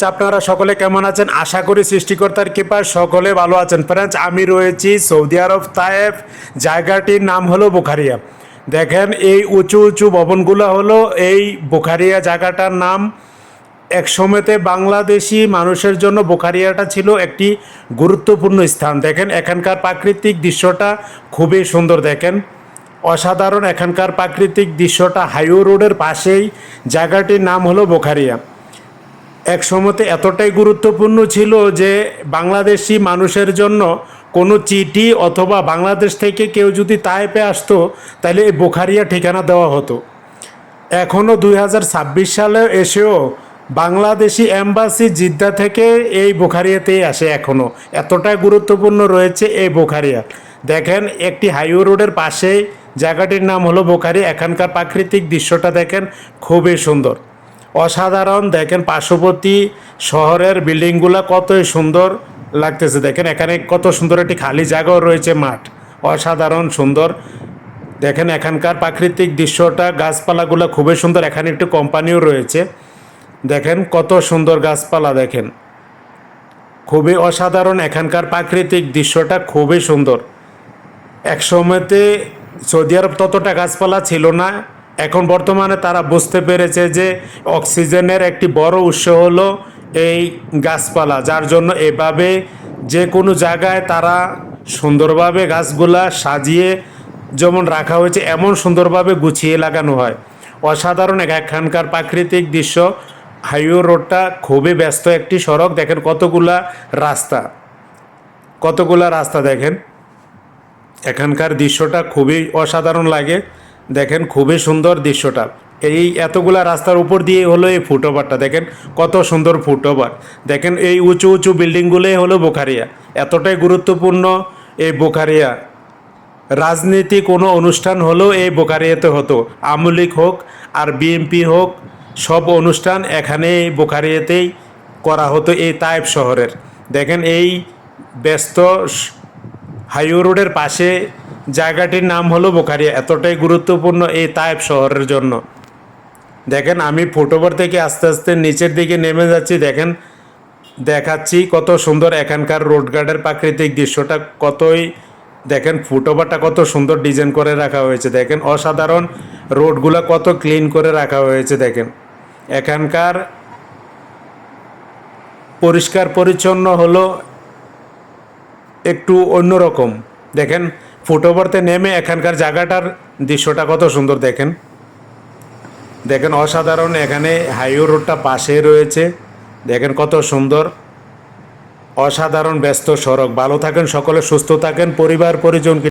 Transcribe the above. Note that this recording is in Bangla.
আপনারা সকলে কেমন আছেন? আশা করি সৃষ্টিকর্তার কৃপায় সকলে ভালো আছেন। ফ্রেন্ডস আমি রয়েছি সৌদি আরব তায়েফ, জায়গাটির নাম হলো বুখারিয়া। দেখেন, এই উঁচু উঁচু ভবনগুলো হলো এই বুখারিয়া জায়গাটার নাম। এক সময়তে বাংলাদেশি মানুষের জন্য বোখারিয়াটা ছিল একটি গুরুত্বপূর্ণ স্থান। দেখেন, এখানকার প্রাকৃতিক দৃশ্যটা খুবই সুন্দর, দেখেন। অসাধারণ এখানকার প্রাকৃতিক দৃশ্যটা হাইওয়ে রোডের পাশেই। জায়গাটির নাম হলো বোখারিয়া। এক সময়তে এতটাই গুরুত্বপূর্ণ ছিল যে বাংলাদেশি মানুষের জন্য কোনো চিঠি অথবা বাংলাদেশ থেকে কেউ যদি তাইপে আসতো তাহলে এই বোখারিয়া ঠিকানা দেওয়া হতো। এখনও দুই হাজার ছাব্বিশ সালে এসেও বাংলাদেশি এম্বাসি জিদ্দা থেকে এই বোখারিয়াতেই আসে এখনও এতটাই গুরুত্বপূর্ণ রয়েছে এই বোখারিয়া। দেখেন, একটি হাইওয়ে রোডের পাশেই জায়গাটির নাম হলো বোখারিয়া। এখানকার প্রাকৃতিক দৃশ্যটা দেখেন খুবই সুন্দর। অসাধারণ। দেখেন পার্শ্ববর্তী শহরের বিল্ডিংগুলো কতই সুন্দর লাগতেছে। দেখেন এখানে কত সুন্দর একটি খালি জায়গাও রয়েছে মাঠ। অসাধারণ সুন্দর। দেখেন এখানকার প্রাকৃতিক দৃশ্যটা, গাছপালাগুলো খুবই সুন্দর। এখানে একটি কোম্পানিও রয়েছে। দেখেন কত সুন্দর গাছপালা, দেখেন। খুবই অসাধারণ এখানকার প্রাকৃতিক দৃশ্যটা, খুবই সুন্দর। এক সময়তে সৌদি আরব ততটা গাছপালা ছিল না। এখন বর্তমানে তারা বুঝতে পেরেছে যে অক্সিজেনের একটি বড় উৎস হলো এই গাছপালা, যার জন্য এভাবে যে কোনো জায়গায় তারা সুন্দরভাবে গাছগুলা সাজিয়ে যেমন রাখা হয়েছে, এমন সুন্দরভাবে গুছিয়ে লাগানো হয়। অসাধারণ এখানকার প্রাকৃতিক দৃশ্য। হাইওয়ে রোডটা খুবই ব্যস্ত একটি সড়ক। দেখেন কতগুলা রাস্তা কতগুলা রাস্তা দেখেন। এখানকার দৃশ্যটা খুবই অসাধারণ লাগে। দেখেন খুবই সুন্দর দৃশ্যটা। এই এতগুলা রাস্তার উপর দিয়ে হলো এই ফুটওভারটা। দেখেন কত সুন্দর ফুটওভার। দেখেন এই উঁচু উঁচু বিল্ডিংগুলোই হলো বোখারিয়া। এতটাই গুরুত্বপূর্ণ এই বোখারিয়া। রাজনীতি কোনো অনুষ্ঠান হলেও এই বোকারিয়াতে হতো। আমলিক হোক আর বিএমপি হোক, সব অনুষ্ঠান এখানে এই বোকারিয়াতেই করা হতো এই তাইপ শহরের। দেখেন এই ব্যস্ত হাইওয়ে রোডের পাশে জায়গাটির নাম হলো বোখারিয়া এতটাই গুরুত্বপূর্ণ এই তাইপ শহরের জন্য। দেখেন, আমি ফুটওভার থেকে আস্তে আস্তে নিচের দিকে নেমে যাচ্ছি। দেখেন, দেখাচ্ছি কত সুন্দর এখানকার রোড গার্ডের প্রাকৃতিক দৃশ্যটা, কতই, দেখেন, ফুটওভারটা কত সুন্দর ডিজাইন করে রাখা হয়েছে। দেখেন, অসাধারণ রোডগুলো কত ক্লিন করে রাখা হয়েছে। দেখেন, এখানকার পরিষ্কার পরিচ্ছন্ন হলো একটু অন্যরকম। দেখেন ফুটওভারতে নেমে এখানকার জায়গাটার দৃশ্যটা কত সুন্দর দেখেন। দেখেন অসাধারণ, এখানে হাইওয়ে রোডটা পাশে রয়েছে। দেখেন কত সুন্দর, অসাধারণ, ব্যস্ত সড়ক। ভালো থাকেন সকলে, সুস্থ থাকেন, পরিবার পরিজনকে